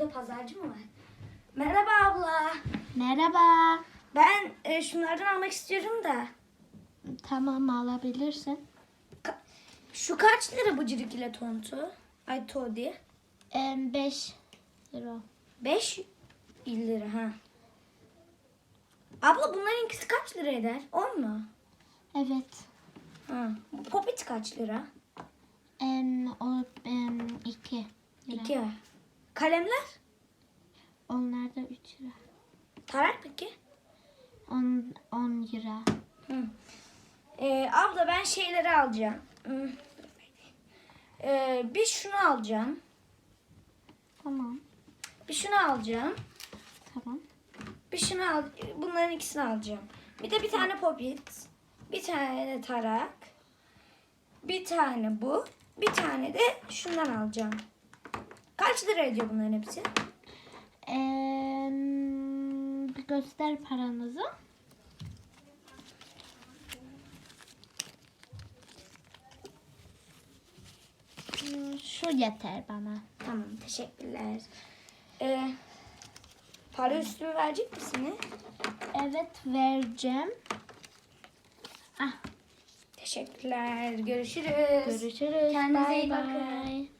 burada pazarcı mı var? Merhaba abla. Merhaba. Ben e, şunlardan almak istiyorum da. Tamam alabilirsin. Ka- şu kaç lira bu cirik ile tontu? Ay todi. 5 lira. 5 lira ha. Abla bunların ikisi kaç lira eder? 10 mu? Evet. Ha. Bu popit kaç lira? Em, o 2 lira. 2. Kalemler? Onlar da 3 lira. Tarak peki? 10 10 lira. Hı. Ee, abla ben şeyleri alacağım. Ee, bir şunu alacağım. Tamam. Bir şunu alacağım. Tamam. Bir şunu al. Bunların ikisini alacağım. Bir de bir tane popit. Bir tane tarak. Bir tane bu. Bir tane de şundan alacağım. Kaç lira ediyor bunların hepsi? Em, bir göster paranızı. Şu yeter bana. Tamam teşekkürler. Ee, para üstümü verecek misiniz? Evet vereceğim. Ah, Teşekkürler. Görüşürüz. görüşürüz. Kendinize Bye iyi bakın. bye.